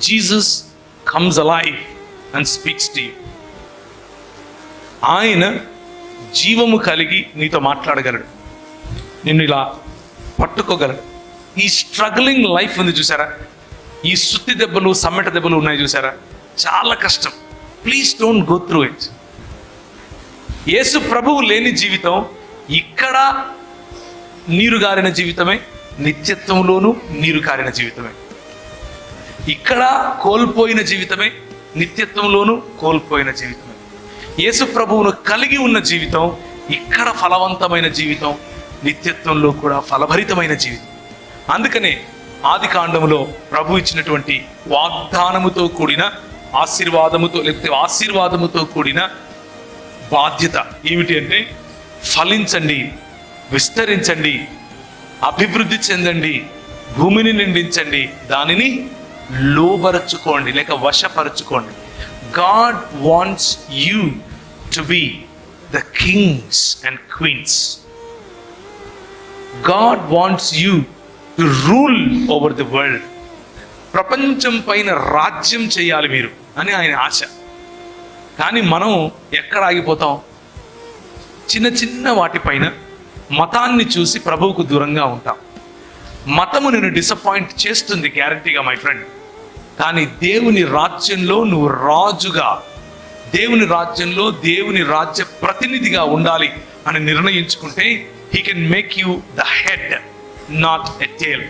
Jesus comes alive and speaks to you ఆయన జీవము కలిగి నీతో మాట్లాడగలడు. నిన్ను ఇలా పట్టుకోగలడు. ఈ స్ట్రగ్లింగ్ లైఫ్ ఉంది చూసారా? ఈ సుత్తి దెబ్బలు సమ్మెట దెబ్బలు ఉన్నాయి చూసారా? చాలా కష్టం. Please don't go through it యేసు ప్రభువు లేని జీవితం ఇక్కడ నీరు గారిన జీవితమే నిత్యత్వంలోనూ నీరు కారిన జీవితమే. ఇక్కడ కోల్పోయిన జీవితమే నిత్యత్వంలోనూ కోల్పోయిన జీవితమే. యేసు ప్రభువును కలిగి ఉన్న జీవితం ఇక్కడ ఫలవంతమైన జీవితం నిత్యత్వంలో కూడా ఫలభరితమైన జీవితం. అందుకనే ఆది కాండంలో ప్రభు ఇచ్చినటువంటి వాగ్దానముతో కూడిన ఆశీర్వాదముతో లేకపోతే ఆశీర్వాదముతో కూడిన బాధ్యత ఏమిటి అంటే ఫలించండి విస్తరించండి అభివృద్ధి చెందండి భూమిని నిండించండి దానిని లోబరచుకోండి లేక వశపరచుకోండి. God wants you to be the kings and queens God wants you to rule over the world ప్రపంచం పైన రాజ్యం చేయాలి మీరు అని ఆయన ఆశ. కానీ మనం ఎక్కడ ఆగిపోతాం? చిన్న చిన్న వాటిపైన మతాన్ని చూసి ప్రభువుకు దూరంగా ఉంటాం. మతము నేను డిసప్పాయింట్ చేస్తుంది గ్యారంటీగా మై ఫ్రెండ్ కానీ దేవుని రాజ్యంలో నువ్వు రాజుగా దేవుని రాజ్యంలో దేవుని రాజ్య ప్రతినిధిగా ఉండాలి అని నిర్ణయించుకుంటే he can make you the head not a tail